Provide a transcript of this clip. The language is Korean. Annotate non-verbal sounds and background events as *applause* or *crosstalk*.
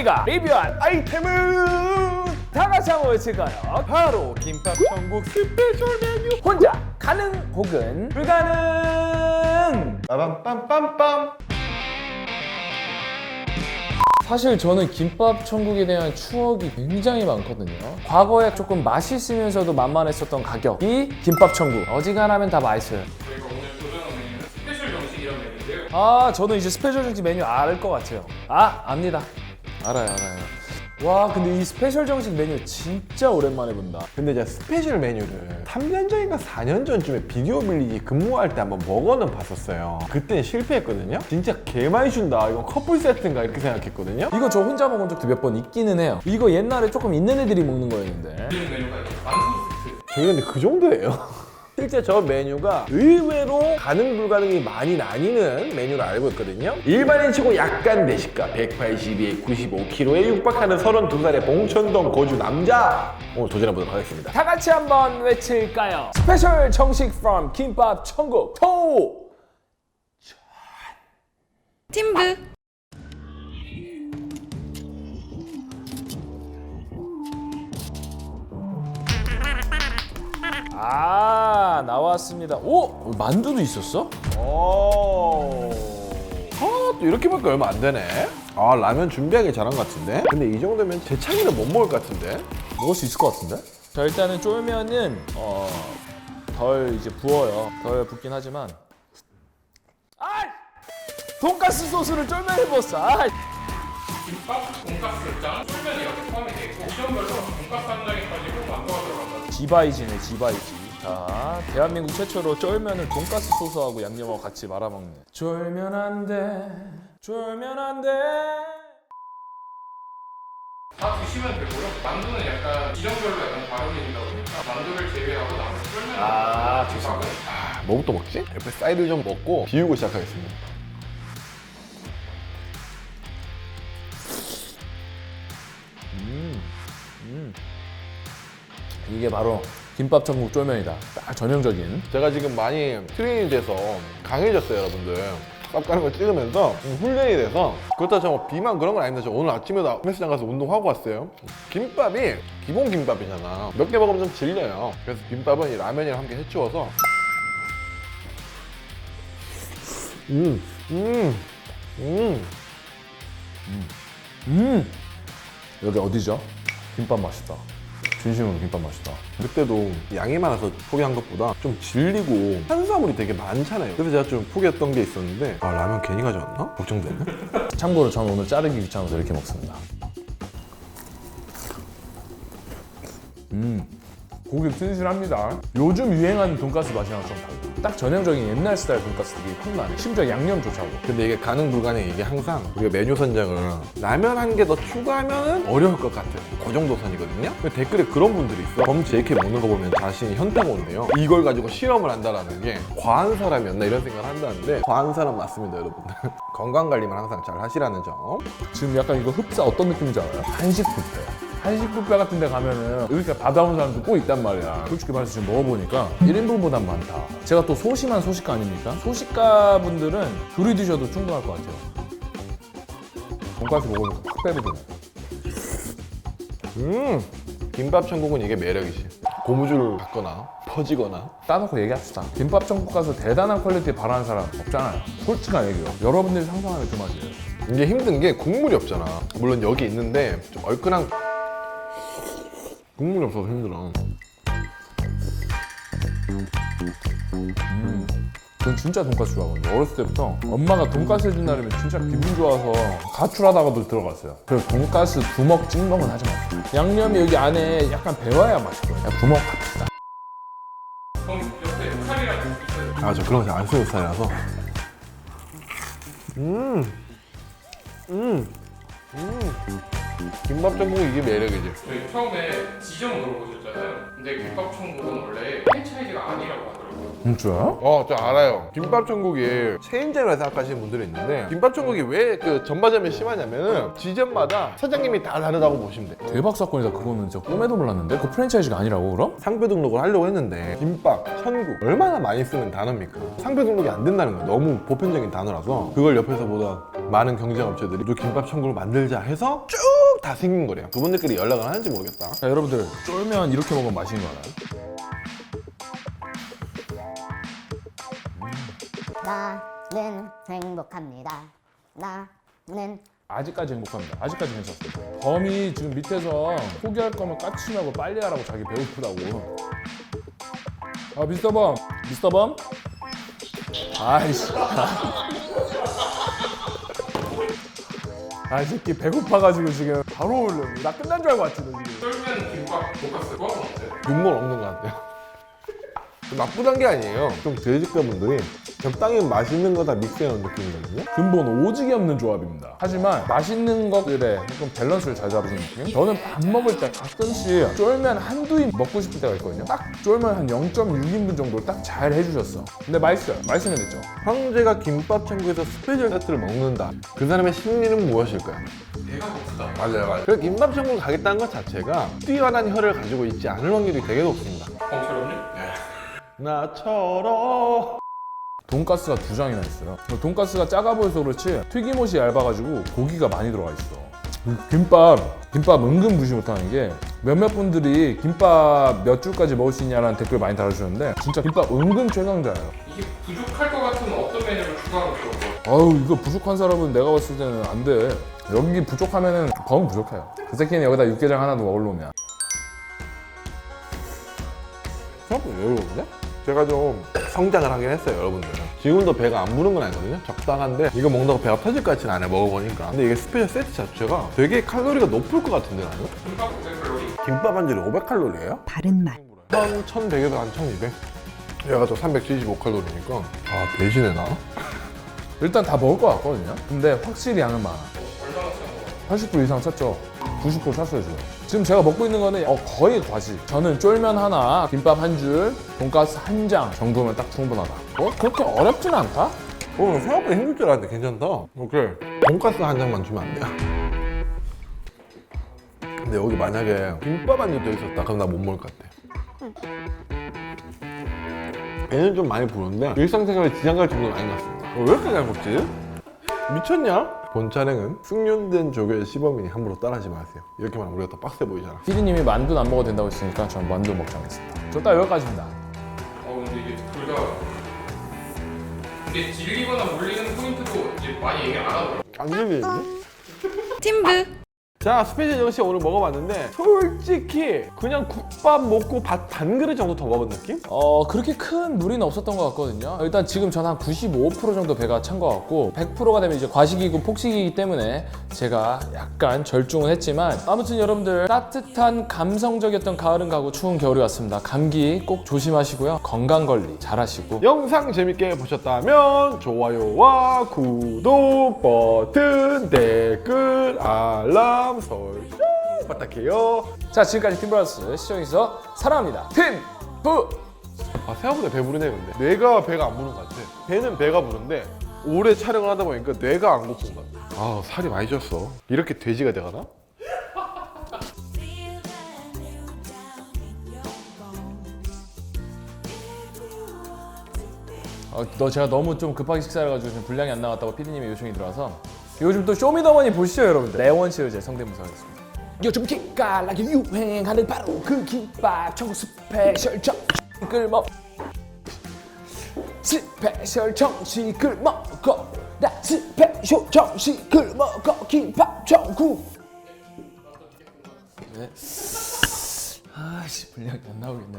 우리가 리뷰한 아이템은 다 같이 한번 외칠까요? 바로 김밥 천국 스페셜 메뉴 혼자 가능 혹은 불가능 빠밤빰빰빰 사실 저는 김밥 천국에 대한 추억이 굉장히 많거든요. 과거에 조금 맛있으면서도 만만했었던 가격이 김밥 천국. 어지간하면 다 맛있어요. 저희가 오늘 도전하는 메뉴는 스페셜 정식이라는 메뉴인데요. 아, 저는 이제 스페셜 정식 메뉴 알 것 같아요. 아, 압니다. 알아요, 알아요. 와, 근데 이 스페셜 정식 메뉴 진짜 오랜만에 본다. 근데 제가 스페셜 메뉴를 3년 전인가 4년 전쯤에 비디오 빌리지 근무할 때 한번 먹어는 봤었어요 그때는 실패했거든요 진짜 개 많이 준다 이건 커플 세트인가 이렇게 생각했거든요 이거 저 혼자 먹은 적도 몇 번 있기는 해요. 이거 옛날에 조금 있는 애들이 먹는 거였는데. 이 메뉴가 이제 만수 세트. 저희 근데 그 정도예요 실제 저 메뉴가 의외로 가능 불가능이 많이 나뉘는 메뉴로 알고 있거든요 일반인 치고 약간 내식가 182에 95kg에 육박하는 32살의 봉천동 거주 남자 오늘 도전해보도록 하겠습니다 다 같이 한번 외칠까요? 스페셜 정식 from 김밥 천국 토! 팀브 아 나왔습니다. 오 만두도 있었어? 오. 아, 또 이렇게 보니까 얼마 안 되네. 아, 라면 준비하기 잘한 것 같은데? 근데 이 정도면 제 창이는 못 먹을 것 같은데? 먹을 수 있을 것 같은데? 자 일단은 쫄면은 어, 덜 이제 부어요. 덜 붓긴 하지만. 아! 돈가스 소스를 쫄면에 부었어. 아! 김밥, 돈가스 장, 쫄면이 이렇게 포함이 되어 있고 지점별로 돈가스 한 장에까지 꼭 만두가 들어간다. 지바이지네 지바이지. 자 대한민국 최초로 쫄면을 돈가스 소스하고 양념하고 같이 말아먹네. 쫄면 안 돼. 쫄면 안 돼. 다 드시면 되고요. 만두는 약간 지점별로 약간 다르게 된다 보니까 만두를 제외하고 나머지 쫄면 아, 좋습니다. 아, 뭐부터 먹지? 옆에 사이드 좀 먹고 비우고 시작하겠습니다. 이게 바로 김밥 천국 쫄면이다. 딱 전형적인. 제가 지금 많이 트레이닝 돼서 강해졌어요, 여러분들. 쌉 가는 거 찍으면서 음, 훈련이 돼서 그렇다고 저 비만 그런 건 아닌데 저 오늘 아침에도 헬스장 가서 운동하고 왔어요 김밥이 기본 김밥이잖아 몇 개 먹으면 좀 질려요 그래서 김밥은 이 라면이랑 함께 해치워서 음, 음, 음. 음 여기 어디죠? 김밥 맛있다. 진심으로 김밥 맛있다. 그때도 양이 많아서 포기한 것보다 좀 질리고 탄수화물이 되게 많잖아요. 그래서 제가 좀 포기했던 게 있었는데 아 라면 괜히 가져왔나? 걱정되네. *laughs* 참고로 저는 오늘 자르기 귀찮아서 이렇게 먹습니다. 음, 고기 튼실합니다. 요즘 유행하는 돈가스 맛이랑 좀 달라. 딱 전형적인 옛날 스타일 돈가스들이 확 나네. 심지어 양념조차도. 근데 이게 가능 불가능 이게 항상 우리가 메뉴 선정을 라면 한 개 더 추가하면 어려울 것 같아요. 그 정도 선이거든요. 댓글에 그런 분들이 있어. 범 JK 먹는 거 보면 자신이 현타가 온대요. 이걸 가지고 실험을 한다라는 게 과한 사람이었나 이런 생각을 한다는데 과한 사람 맞습니다, 여러분들. *laughs* 건강 관리만 항상 잘 하시라는 점. 지금 약간 이거 흡사 어떤 느낌인지 알아요? 한식 뷔페. 한식 뷔페 같은 데 가면은 이렇게 받아온 사람도 꼭 있단 말이야. 솔직히 말해서 지금 먹어보니까 1인분보단 많다. 제가 또 소심한 소식가 아닙니까? 소식가 분들은 둘이 드셔도 충분할 것 같아요. 돈가스 먹으면서 팍 빼버리네. 음, 김밥 천국은 이게 매력이지. 고무줄을 받거나 퍼지거나 따놓고 얘기합시다. 김밥 전국 가서 대단한 퀄리티 바라는 사람 없잖아요. 솔직한 얘기요. 여러분들이 상상하는 그 맛이에요. 이게 힘든 게 국물이 없잖아. 물론 여기 있는데 좀 얼큰한 국물이 없어서 힘들어. 전 진짜 돈가스 좋아하거든요. 어렸을 때부터 엄마가 돈가스 해준 날이면 진짜 기분 좋아서 가출하다가도 들어갔어요. 그래서 돈가스 두먹 찍먹은 하지 마세요. 양념이 여기 안에 약간 배워야 맛있거든요. 그냥 두먹 있어요. 아, 저 그런 거잘안 쓰는 스타일이라서. 음, 음, 음. 김밥 전국 이게 매력이지. 저희 처음에 지점 물어보셨잖아요. 근데 김밥 천국은 원래 프랜차이즈가 아니라고 하더라고요. 진짜요? 어, 저 알아요. 김밥 천국이 체인점이라 생각하시는 분들이 있는데 김밥 천국이 왜 그 전바점이 심하냐면은 지점마다 사장님이 다 다르다고 보시면 돼요. 대박 사건이다. 그거는 진짜 꿈에도 몰랐는데 그 프랜차이즈가 아니라고 그럼? 상표 등록을 하려고 했는데 김밥, 천국 얼마나 많이 쓰는 단어입니까? 상표 등록이 안 된다는 거예요. 너무 보편적인 단어라서 그걸 옆에서 보다 많은 경쟁 업체들이 또 김밥 천국을 만들자 해서 쭉다 생긴 거래요. 그분들끼리 연락을 하는지 모르겠다. 자 여러분들 쫄면 이렇게 먹으면 맛있는 거 알아요? 나는 행복합니다. 나는 아직까지 행복합니다. 아직까지 괜찮습니다. 범이 지금 밑에서 포기할 거면 까치냐고 빨리 하라고 자기 배고프다고. 아 미스터 범, 미스터 범. 아이씨. 아, 이 새끼 배고파가지고 지금 바로 올려. 나 끝난 줄 알고 왔지, 너 지금. 쫄면 김밥 돈가스 그거 어때? 눈물 없는 것 같아요. 나쁘단 게 아니에요. 좀 돼지가분들이 적당히 맛있는 거 다 믹스해 놓은 느낌이거든요. 근본 오직이 없는 조합입니다. 하지만 맛있는 것들에 좀 밸런스를 잘 잡으시는 느낌? 저는 밥 먹을 때 가끔씩 쫄면 한두 입 먹고 싶을 때가 있거든요. 딱 쫄면 한 0.6인분 정도 딱잘 해주셨어. 근데 맛있어요. 맛있으면 됐죠. 황제가 김밥 천국에서 스페셜 세트를 먹는다. 그 사람의 심리는 무엇일까요? 내가 고프다. 맞아요, 맞아요. 그래서 김밥 천국을 가겠다는 것 자체가 뛰어난 혀를 가지고 있지 않을 확률이 되게 높습니다. 엉처럼요? 나처럼. 돈가스가 두 장이나 있어요. 돈가스가 작아 보여서 그렇지 튀김옷이 얇아가지고 고기가 많이 들어가 있어. 이 김밥, 김밥 은근 무시 못하는 게 몇몇 분들이 김밥 몇 줄까지 먹을 수 있냐라는 댓글 많이 달아주셨는데 진짜 김밥 은근 최강자예요. 이게 부족할 것 같으면 어떤 메뉴를 추가하면 좋을 것 같아? 아우 이거 부족한 사람은 내가 봤을 때는 안 돼. 여기 부족하면은 범 부족해요. 그 새끼는 여기다 육개장 하나 더 올려오면 생각보다 여유로운데? 제가 좀 성장을 하긴 했어요, 여러분들. 지금도 배가 안 부른 건 아니거든요. 적당한데 이거 먹는다고 배가 터질 것 같지는 않아요, 먹어보니까. 근데 이게 스페셜 세트 자체가 되게 칼로리가 높을 것 같은데 나는? 김밥 500칼로리? 김밥 한 줄에 500칼로리예요? 바른 말. 한 1100에서 한 1200? 얘가 또 375칼로리니까 아 배신해 나? *laughs* 일단 다 먹을 것 같거든요. 근데 확실히 양은 많아. 얼마나 쓴 거? 80불 이상 샀죠. 90불 샀어요 지금. 지금 제가 먹고 있는 거는 어, 거의 과지. 저는 쫄면 하나, 김밥 한 줄, 돈가스 한 장 정도면 딱 충분하다. 어? 그렇게 어렵진 않다? 어 생각보다 힘들 줄 알았는데 괜찮다 오케이 돈가스 한 장만 주면 안 돼요? 근데 여기 만약에 김밥 한줄더 있었다 그럼 나 못 먹을 것 같아 배는 좀 많이 부른데 일상생활에 지장 갈 정도는 아닌 것 같습니다 어, 왜 이렇게 잘 먹지? 미쳤냐? 본 촬영은 숙련된 조교의 시범이니 함부로 따라하지 마세요 이렇게 말하면 우리가 더 빡세 보이잖아 피디님이 만두는 안 먹어도 된다고 했으니까 전 만두 먹지 않겠습니다. 저딱 여기까지입니다. 어 근데 이게 둘 다 이게 질리거나 물리는 포인트도 이제 많이 얘기 안 하더라고. 안 들리는데? 팀브. 자 스페셜 정시 오늘 먹어봤는데 솔직히 그냥 국밥 먹고 밥 반 그릇 정도 더 먹은 느낌? 어 그렇게 큰 무리는 없었던 것 같거든요. 일단 지금 전 한 95% 정도 배가 찬 것 같고 100%가 되면 이제 과식이고 폭식이기 때문에 제가 약간 절중은 했지만 아무튼 여러분들 따뜻한 감성적이었던 가을은 가고 추운 겨울이 왔습니다. 감기 꼭 조심하시고요. 건강 관리 잘하시고 영상 재밌게 보셨다면 좋아요와 구독 버튼 댓글 알람 설정 부탁해요. 자 지금까지 팀브라스 시청에서 사랑합니다. 팀브 아 생각보다 배 부르네 근데. 뇌가 배가 안 부른 것 같아. 배는 배가 부른데 오래 촬영을 하다 보니까 뇌가 안 고픈 것 같아. 아 살이 많이 쪘어. 이렇게 돼지가 돼가나? 어, 너 제가 너무 좀 급하게 식사를 해가지고 지금 분량이 안 나왔다고 피디님의 요청이 들어와서 요즘 또 쇼미더머니 보시죠 여러분들. 레원 씨를 제 성대모사 하겠습니다. 요즘 기깔나게 유행하는 바로 그 김밥 청구 스페셜 정식을 먹 스페셜 정식을 먹어 나 스페셜 정식을 먹어 김밥 청구. 네. 아씨 분량이 안 나오겠는데